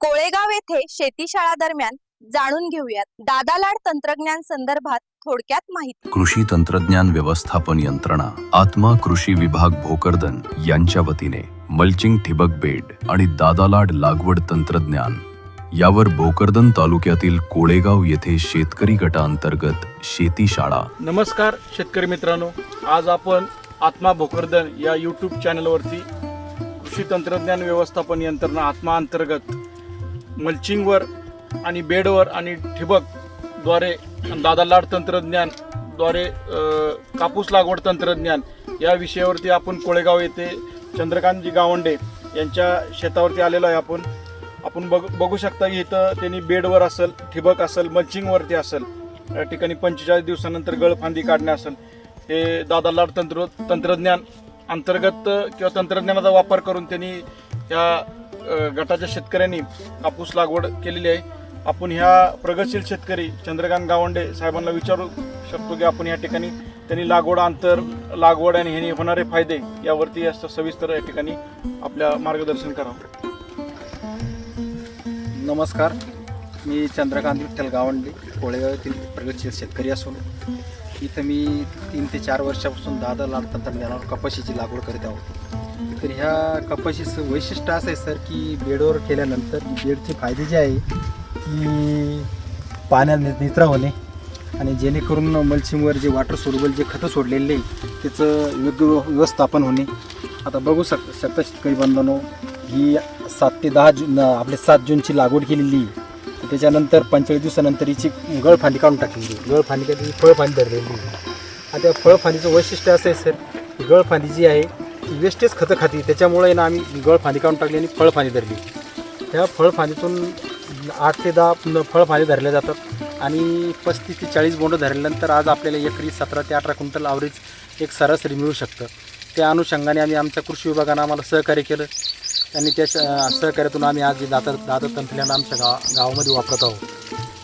कोळेगाव येथे शेतीशाळा दरम्यान जाणून घेऊयात. दादालाड तंत्रज्ञान संदर्भात थोडक्यात माहिती. कृषी तंत्रज्ञान व्यवस्थापन यंत्रणा आत्मा कृषी विभाग भोकरदन यांच्या वतीने मल्चिंग ठिबक बेड आणि दादालाड लागवड तंत्रज्ञान यावर भोकरदन तालुक्यातील कोळेगाव येथे शेतकरी गटाअंतर्गत शेती शाळा नमस्कार शेतकरी मित्रांनो आज आपण आत्मा भोकरदन या यूट्यूब चॅनलवरती कृषी तंत्रज्ञान व्यवस्थापन यंत्रणा आत्मा अंतर्गत मल्चिंगवर आणि बेडवर आणि ठिबकद्वारे दादालाड तंत्रज्ञानद्वारे कापूस लागवड तंत्रज्ञान या विषयावरती आपण कोळेगाव येथे चंद्रकांतजी गावंडे यांच्या शेतावरती आलेलो आहे. आपण आपण बघ बघू शकता की इथं त्यांनी बेडवर असेल ठिबक असेल मल्चिंगवरती असेल या ठिकाणी पंचेचाळीस दिवसानंतर गळफांदी काढणे असेल हे दादालाड तंत्र तंत्रज्ञान अंतर्गत किंवा तंत्रज्ञानाचा वापर करून त्यांनी या गटाच्या शेतकऱ्यांनी कापूस लागवड केलेली आहे. आपण ह्या प्रगतशील शेतकरी चंद्रकांत गावंडे साहेबांना विचारू शकतो की आपण या ठिकाणी त्यांनी लागवड अंतर लागवड आणि ह्याने होणारे फायदे यावरती असं सविस्तर या ठिकाणी आपल्या मार्गदर्शन करावं. नमस्कार. मी चंद्रकांत विठ्ठल गावंडे कोळेगाव येथील प्रगतशील शेतकरी असून इथं मी तीन ते चार वर्षापासून दादा लाड तंत्रज्ञानावर कपाशीची लागवड करीत आहोत. तर ह्या कपाशीचं वैशिष्ट्य असं आहे सर की बेडवर केल्यानंतर बेडचे फायदे जे आहे की पाण्यात नि- निचरा होणे आणि जेणेकरून मल्चिंगवर जे वॉटर सोडबल जे खतं सोडलेले आहे त्याचं योग्य व्यवस्थापन होणे आता बघू शक शकता शेतकरी बांधवांनो ही सात ते दहा जून आपले सात जूनची लागवड केलेली तर त्याच्यानंतर पंचेचाळीस दिवसानंतर हिची गळफांदी काढून टाकलेली आहे. गळफांदी काढली फळफांदी धरलेली आहे. आता या फळफांदीचं वैशिष्ट्य असं आहे सर गळफांदी जी आहे वेस्टेज खतं खाती. त्याच्यामुळे ना आम्ही गळफांदी काढून टाकली आणि फळफांदी धरली. त्या फळफांदीतून आठ ते दहा फळफांदी धरल्या जातात. आणि पस्तीस ते चाळीस बोंड धरल्यानंतर आज आपल्याला एकरी सतरा ते अठरा क्विंटल ॲव्हरेज एक सरासरी मिळू शकतं. त्या अनुषंगाने आम्ही आमच्या कृषी विभागानं आम्हाला सहकार्य केलं. आणि त्या सहकार्यातून आम्ही आज दाता दाता तंत्रज्ञान आमच्या गाव गावामध्ये वापरत आहोत.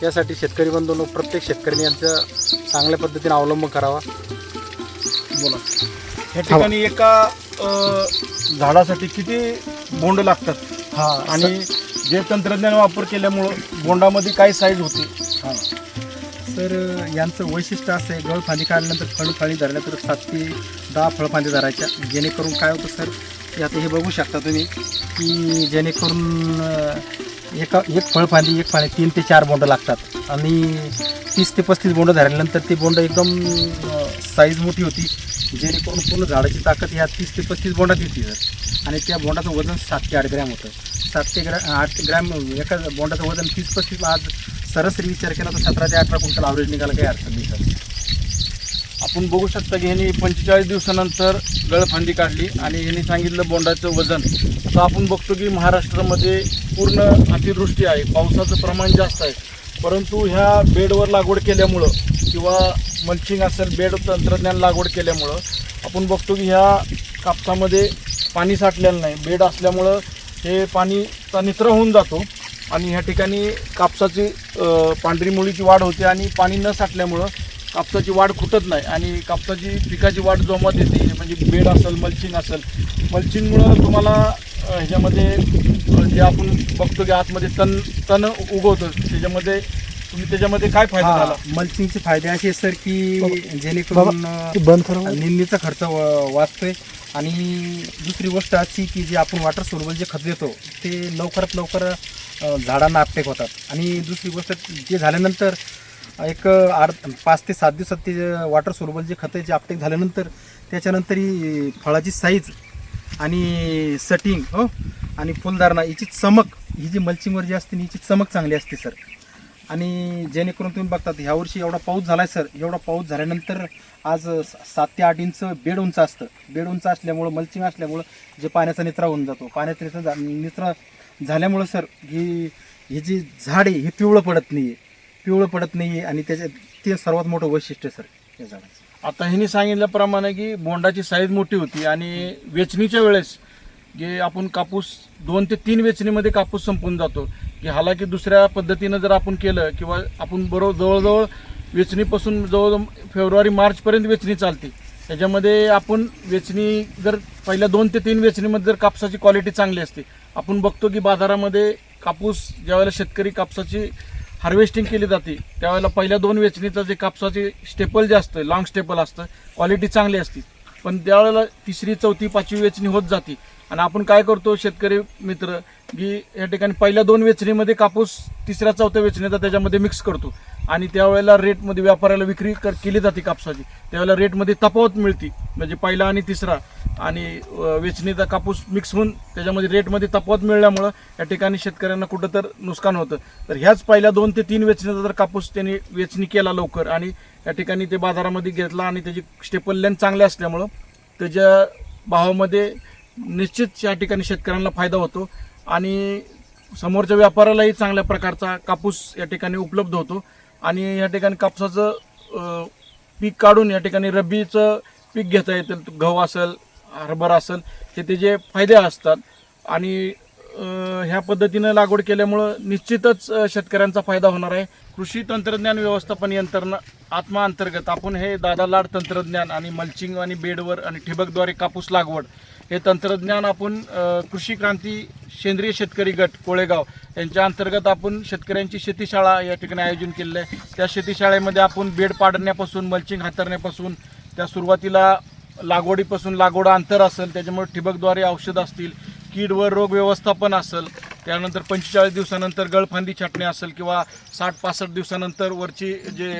त्यासाठी शेतकरी बंधूंनो प्रत्येक शेतकऱ्यांनी यांचा चांगल्या पद्धतीने अवलंब करावा. बोला. या ठिकाणी एका झाडासाठी किती बोंड लागतात? हां आणि जे तंत्रज्ञान वापर केल्यामुळं बोंडामध्ये काय साईज होते? हां. तर यांचं वैशिष्ट्य असं आहे गळफांदी काढल्यानंतर फळफांदी धरल्यानंतर सात ते दहा फळफांदी धरायच्या. जेणेकरून काय होतं सर आता हे बघू शकता तुम्ही की जेणेकरून अं, एका एक फळफांदी एक फांदी तीन ते चार बोंड लागतात. आणि तीस ते पस्तीस बोंड धरल्यानंतर ती बोंड एकदम साईज मोठी होती. जेणेकरून पूर्ण झाडाची ताकद ह्या तीस ते पस्तीस बोंडात येते सर. आणि त्या बोंडाचं वजन सात ते आठ ग्रॅम होतं. सात ते ग्रॅ आठ ग्रॅम एका बोंडाचं वजन तीस पस्तीस आज सरासरी विचार केला तर सतरा ते अठरा क्विंटल ॲव्हरेज निघाला काही अडचण नाही सर. आपण बघू शकता की ह्यांनी पंचेचाळीस दिवसानंतर गळफांदी काढली आणि ह्यांनी सांगितलं बोंडाचं वजन. आता आपण बघतो की महाराष्ट्रामध्ये पूर्ण अतिवृष्टी आहे पावसाचं प्रमाण जास्त आहे. परंतु ह्या बेडवर लागवड केल्यामुळं किंवा मल्चिंग असेल बेड तंत्रज्ञान लागवड केल्यामुळं आपण बघतो की ह्या कापसामध्ये पाणी साठलेलं नाही. बेड असल्यामुळं हे पाणीचा निचरा होऊन जातो आणि ह्या ठिकाणी कापसाची पांढरी मुळीची वाढ होते आणि पाणी न साठल्यामुळं कापसाची वाढ खुटत नाही आणि कापसाची पिकाची वाढ जोमात येते. म्हणजे बेड असेल मल्चिंग असेल. मल्चिंगमुळं तुम्हाला ह्याच्यामध्ये जे आपण बघतो की आतमध्ये तण तण उगवतं त्याच्यामध्ये तुम्ही त्याच्यामध्ये काय फायदा झाला? मल्चिंगचे फायदे असे सर की जेणेकरून अं, निंदीचा खर्च वाचतोय. आणि दुसरी गोष्ट अशी की जे आपण वॉटर सोलबल जे खत देतो ते लवकरात लवकर झाडांना आपटेक होतात. आणि दुसरी गोष्ट जे झाल्यानंतर एक आठ पाच ते सात दिवसात ते वॉटर सोलबल जे खत आहे जे आपटेक झाल्यानंतर त्याच्यानंतर ही फळाची साईज आणि सटिंग हो आणि फुलधारणा याची चमक ही जी मल्चिंगवर जी असते ना, हिची चमक चांगली असते सर. आणि जेणेकरून तुम्ही बघतात ह्या वर्षी एवढा पाऊस झालाय सर. एवढा पाऊस झाल्यानंतर आज स- सात ते आठ इंच बेड उंच असतं. बेड उंच असल्यामुळं मल्चिंग असल्यामुळं जे पाण्याचा निचरा होऊन जातो. पाण्याचा निचरा झा- निचरा झाल्यामुळं सर ही ही जी झाड आहे हे पिवळं पडत नाही आहे पिवळं पडत नाही आहे आणि त्याच्या ते सर्वात मोठं वैशिष्ट्य सर या झाडाचं. आता ह्यांनी सांगितल्याप्रमाणे की बोंडाची साईज मोठी होती आणि वेचणीच्या वेळेस जे आपण कापूस दोन ते तीन वेचणीमध्ये कापूस संपून जातो. की हालाकी दुसऱ्या पद्धतीनं जर आपण केलं किंवा आपण बरोबर जवळजवळ वेचणीपासून जवळ फेब्रुवारी मार्चपर्यंत वेचणी चालते. त्याच्यामध्ये आपण वेचणी जर पहिल्या दोन ते तीन वेचणीमध्ये जर कापसाची क्वालिटी चांगली असते आपण बघतो की बाजारामध्ये कापूस ज्यावेळेला शेतकरी कापसाची हार्वेस्टिंग केली जाते त्यावेळेला पहिल्या दोन वेचणीचं जे कापसाचे स्टेपल जे असतं लाँग स्टेपल असतं क्वालिटी चांगली असते. पण त्यावेळेला तिसरी चौथी पाचवी वेचणी होत जाते. आणि आपण काय करतो शेतकरी मित्र की या ठिकाणी पहिल्या दोन वेचणीमध्ये कापूस तिसऱ्या चौथ्या वेचणीचा त्याच्यामध्ये मिक्स करतो. आणि त्यावेळेला रेटमध्ये व्यापाऱ्याला विक्री कर केली जाते कापसाची. त्यावेळेला रेटमध्ये तफावत मिळते म्हणजे पहिला आणि तिसरा. आणि वेचणीचा कापूस मिक्स होऊन त्याच्यामध्ये रेटमध्ये तफावत मिळाल्यामुळं या ठिकाणी शेतकऱ्यांना कुठं तर नुकसान होतं. तर ह्याच पहिल्या दोन ते तीन वेचणीचा जर कापूस त्यांनी वेचणी केला लवकर आणि या ठिकाणी ते बाजारामध्ये घेतला आणि त्याची स्टेपल लेन चांगल्या असल्यामुळं त्याच्या भावामध्ये निश्चित या ठिकाणी शेतकऱ्यांना फायदा होतो आणि समोरच्या व्यापाऱ्यालाही चांगल्या प्रकारचा कापूस या ठिकाणी उपलब्ध होतो. आणि या ठिकाणी कापसाचं पीक काढून या ठिकाणी रब्बीचं पीक घेता येतं गहू असेल हरभरा असेल हे त्याचे फायदे असतात. आणि ह्या पद्धतीनं लागवड केल्यामुळं निश्चितच शेतकऱ्यांचा फायदा होणार आहे. कृषी तंत्रज्ञान व्यवस्थापन यंत्रणा आत्मा अंतर्गत आपण हे दादा लाड तंत्रज्ञान आणि मल्चिंग आणि बेडवर आणि ठिबकद्वारे कापूस लागवड हे तंत्रज्ञान आपण कृषी क्रांती सेंद्रिय शेतकरी गट कोळेगाव यांच्या अंतर्गत आपण शेतकऱ्यांची शेतीशाळा या ठिकाणी आयोजन केलेलं आहे. त्या शेतीशाळेमध्ये आपण बेड पाडण्यापासून मल्चिंग हातरण्यापासून त्या सुरुवातीला लागवडीपासून लागवड अंतर असेल त्याच्यामुळे ठिबकद्वारे औषध असतील कीड व रोग व्यवस्थापन असेल त्यानंतर पंचेचाळीस दिवसानंतर गळफांदी छाटणे असेल किंवा साठ पासष्ट दिवसानंतर वरची जे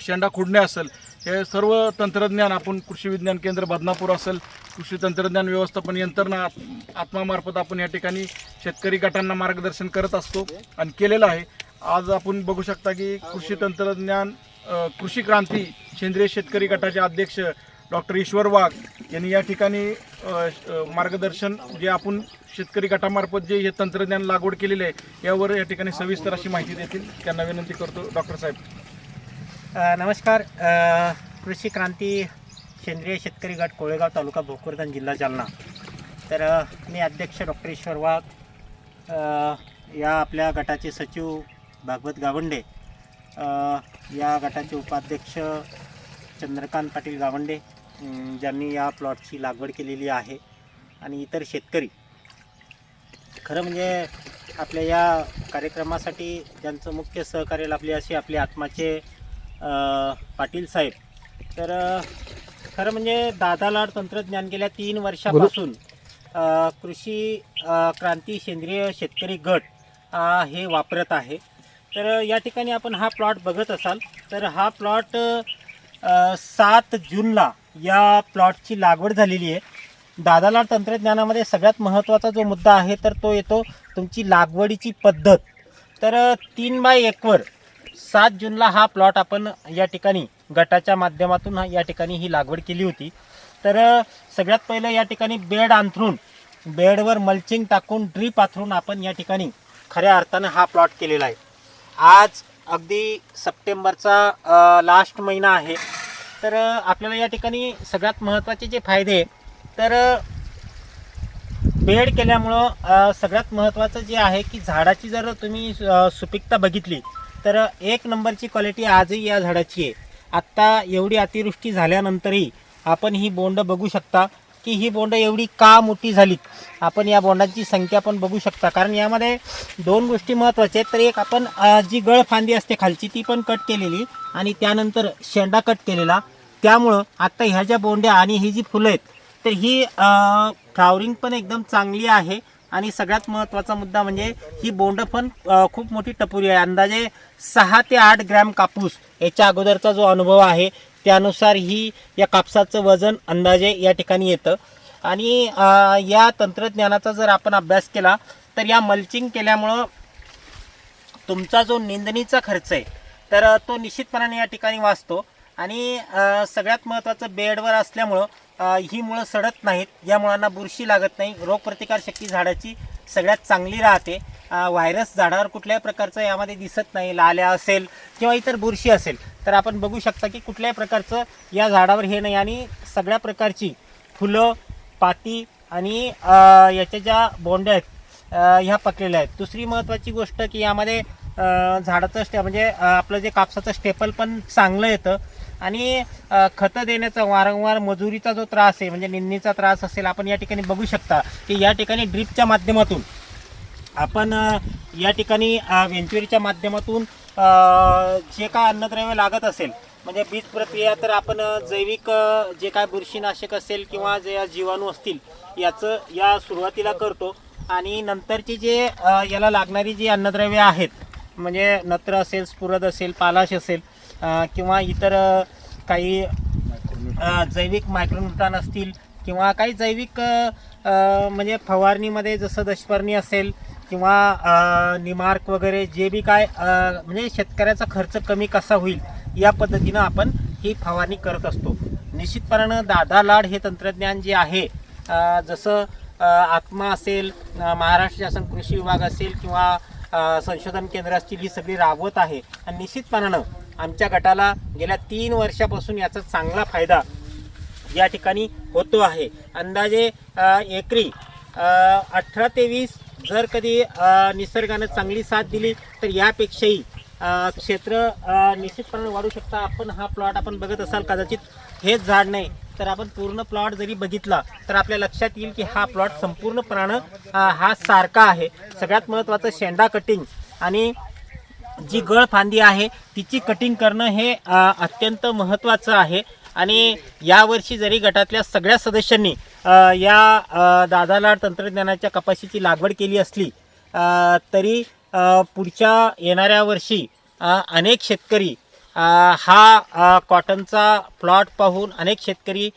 शेंडा खुडणे असेल हे सर्व तंत्रज्ञान आपण कृषी विज्ञान केंद्र बदनापूर असेल कृषी तंत्रज्ञान व्यवस्थापन यंत्रणा आत्मामार्फत आपण या ठिकाणी शेतकरी गटांना मार्गदर्शन करत असतो आणि केलेलं आहे. आज आपण बघू शकता की कृषी तंत्रज्ञान कृषी क्रांती सेंद्रिय शेतकरी गटाचे अध्यक्ष डॉक्टर ईश्वर वाघ यांनी या ठिकाणी मार्गदर्शन जे आपण शेतकरी गटामार्फत जे हे तंत्रज्ञान लागवड केलेले आहे यावर या ठिकाणी सविस्तर अशी माहिती देतील. त्यांना विनंती करतो डॉक्टर साहेब. नमस्कार. कृषी क्रांती सेंद्रिय शेतकरी गट कोळेगाव तालुका भोकरदन जिल्हा जालना. तर मी अध्यक्ष डॉक्टर ईश्वर वाघ या आपल्या गटाचे सचिव भागवत गावंडे या गटाचे उपाध्यक्ष चंद्रकांत पाटील गावंडे ज्यांनी या प्लॉटची लागवड केलेली आहे आणि इतर शेतकरी. खरं म्हणजे आपल्या या कार्यक्रमासाठी ज्यांचं मुख्य सहकार्य लाभले असे आपले आत्माचे पाटील साहेब. तर खरं म्हणजे दादा लाड तंत्रज्ञान गेल्या तीन वर्षापासून कृषी क्रांती सेंद्रिय शेतकरी गट हे वापरत आहे. तर या ठिकाणी आपण हा प्लॉट बघत असाल तर हा प्लॉट सात जूनला या प्लॉटची लागवड झालेली आहे. दादालाड तंत्रज्ञानामध्ये सगळ्यात महत्त्वाचा जो मुद्दा आहे तर तो येतो तुमची लागवडीची पद्धत. तर तीन बाय एकवर सात जूनला हा प्लॉट आपण या ठिकाणी गटाच्या माध्यमातून हा- या ठिकाणी ही लागवड केली होती. तर सगळ्यात पहिलं या ठिकाणी बेड अंथरून बेडवर मल्चिंग टाकून ड्रीप आथरून आपण या ठिकाणी खऱ्या अर्थानं हा प्लॉट केलेला आहे. आज अगदी सप्टेंबरचा लास्ट महिना आहे. तर आपल्याला या ठिकाणी सगळ्यात महत्त्वाचे जे फायदे तर बेड केल्यामुळं सगळ्यात महत्त्वाचं जे आहे की झाडाची जर तुम्ही अ, सुपीकता बघितली तर एक नंबरची क्वालिटी आजही या झाडाची आहे. आत्ता एवढी अतिवृष्टी झाल्यानंतरही आपण ही बोंड बघू शकता. की ही बोंड एवढी का मोठी झालीत? आपण या बोंडांची संख्या पण बघू शकता. कारण यामध्ये दोन गोष्टी महत्त्वाच्या आहेत. तर एक आपण जी गळ फांदी असते खालची ती पण कट केलेली आणि त्यानंतर शेंडा कट केलेला. त्यामुळं आत्ता ह्या ज्या बोंड्या आणि ही जी फुलं आहेत तर ही फ्लावरिंग पण एकदम चांगली आहे. आणि सगळ्यात महत्त्वाचा मुद्दा म्हणजे ही बोंड पण खूप मोठी टपुरी आहे. अंदाजे सहा ते आठ ग्रॅम कापूस याच्या अगोदरचा जो अनुभव आहे त्यानुसार ही या कापसाचं वजन अंदाजे या ठिकाणी येतं. आणि या तंत्रज्ञानाचा जर आपण अभ्यास केला तर या मल्चिंग केल्यामुळं तुमचा जो निंदणीचा खर्च आहे तर तो निश्चितपणाने या ठिकाणी वाचतो. आणि सगळ्यात महत्त्वाचं बेडवर असल्यामुळं ही मुळं सडत नाहीत. या मुळांना बुरशी लागत नाही. रोगप्रतिकारशक्ती झाडाची सगळ्यात चांगली राहते. व्हायरस झाडावर कुठल्याही प्रकारचं यामध्ये दिसत नाही लाल्या असेल किंवा इतर बुरशी असेल तर आपण बघू शकता की कुठल्याही प्रकारचं या झाडावर हे नाही आणि सगळ्या प्रकारची फुलं पाती आणि याच्या ज्या बोंड्या आहेत ह्या पकलेल्या आहेत. दुसरी महत्त्वाची गोष्ट की यामध्ये झाडाचं स्टे म्हणजे आपलं जे कापसाचं स्टेपल पण चांगलं येतं आणि खतं देण्याचा वारंवार मजुरीचा जो त्रास आहे म्हणजे निंदणीचा त्रास असेल आपण या ठिकाणी बघू शकता की या ठिकाणी ड्रीपच्या माध्यमातून आपण या ठिकाणी अ, वेंचुरीच्या माध्यमातून जे काय अन्नद्रव्य लागत असेल म्हणजे बीज प्रक्रिया तर आपण जैविक जे काय बुरशीनाशक असेल किंवा जे जीवाणू असतील याचं या सुरुवातीला करतो. आणि नंतरची जे याला लागणारी जी अन्नद्रव्य आहेत म्हणजे नत्र असेल स्फुरद असेल पालाश असेल किंवा इतर काही जैविक मायक्रोन्यूट्रॉन असतील किंवा काही जैविक म्हणजे फवारणीमध्ये जसं दशपर्णी असेल किंवा निमार्क वगैरे जे बी काय म्हणजे शेतकऱ्याचा खर्च कमी कसा होईल या पद्धतीनं आपण ही फवारणी करत असतो. निश्चितपणानं दादा लाड हे तंत्रज्ञान जे आहे जसं आत्मा असेल महाराष्ट्र शासन कृषी विभाग असेल किंवा संशोधन केंद्र असतील ही सगळी राबवत आहे. आणि निश्चितपणानं आमच्या गटाला गेल्या तीन वर्षापासून याचा चांगला फायदा या ठिकाणी होतो आहे. अंदाजे एकरी अठरा ते वीस जर कधी निसर्गानं चांगली साथ दिली तर यापेक्षाही क्षेत्र निश्चितपणे वाढू शकता. आपण हा प्लॉट आपण बघत असाल कदाचित हेच झाड नाही तर आपण पूर्ण प्लॉट जरी बघितला तर आपल्या लक्षात येईल की हा प्लॉट संपूर्णपणानं प्राण हा सारखा आहे. सगळ्यात महत्त्वाचं शेंडा कटिंग आणि जी गळ फांदी आहे तिची कटिंग करणं हे अत्यंत महत्त्वाचं आहे. आणि यावर्षी जरी गटातल्या सगळ्या सदस्यांनी या दादाला दादालाड तंत्रज्ञानाच्या कपाशीची लागवड केली असली तरी पुढच्या येणाऱ्या वर्षी अनेक शेतकरी हा कॉटनचा प्लॉट पाहून अनेक शेतकरी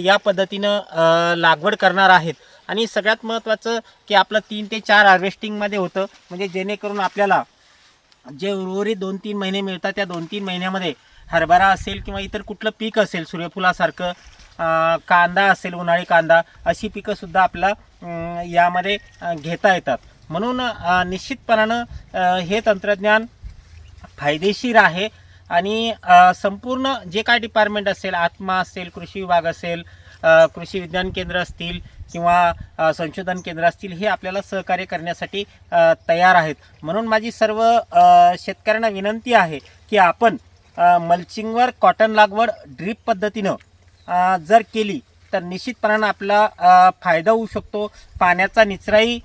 या पद्धतीनं लागवड करणार आहेत. आणि सगळ्यात महत्त्वाचं की आपलं तीन ते चार हार्वेस्टिंगमध्ये होतं म्हणजे जेणेकरून आपल्याला जे उर्वरित दोन तीन महिने मिळतात त्या दोन तीन महिन्यामध्ये हरभरा असेल किंवा इतर कुठलं पीक असेल सूर्यफुलासारखं कांदा असेल उन्हाळी कांदा अशी पिकंसुद्धा आपला यामध्ये घेता येतात. म्हणून निश्चितपणानं हे तंत्रज्ञान फायदेशीर आहे आणि संपूर्ण जे काय डिपार्टमेंट असेल आत्मा असेल कृषी विभाग असेल कृषी विज्ञान केंद्र असतील किंवा संशोधन केंद्र असतील हे आपल्याला सहकार्य करण्यासाठी तयार आहेत. म्हणून माझी सर्व शेतकऱ्यांना विनंती आहे की आपण मल्चिंगवर कॉटन लागवड ड्रीप पद्धतीनं जर केली तर निश्चितपणानं आपला फायदा होऊ शकतो. पाण्याचा निचराही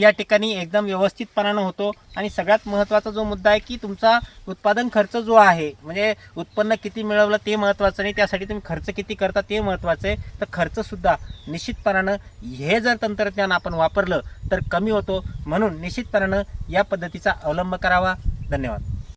या ठिकाणी एकदम व्यवस्थितपणानं होतो. आणि सगळ्यात महत्त्वाचा जो मुद्दा आहे की तुमचा उत्पादन खर्च जो आहे म्हणजे उत्पन्न किती मिळवलं ते महत्त्वाचं नाही त्यासाठी तुम्ही खर्च किती करता ते महत्त्वाचं आहे. तर खर्चसुद्धा निश्चितपणानं हे जर तंत्रज्ञान आपण वापरलं तर कमी होतो. म्हणून निश्चितपणानं या पद्धतीचा अवलंब करावा. धन्यवाद.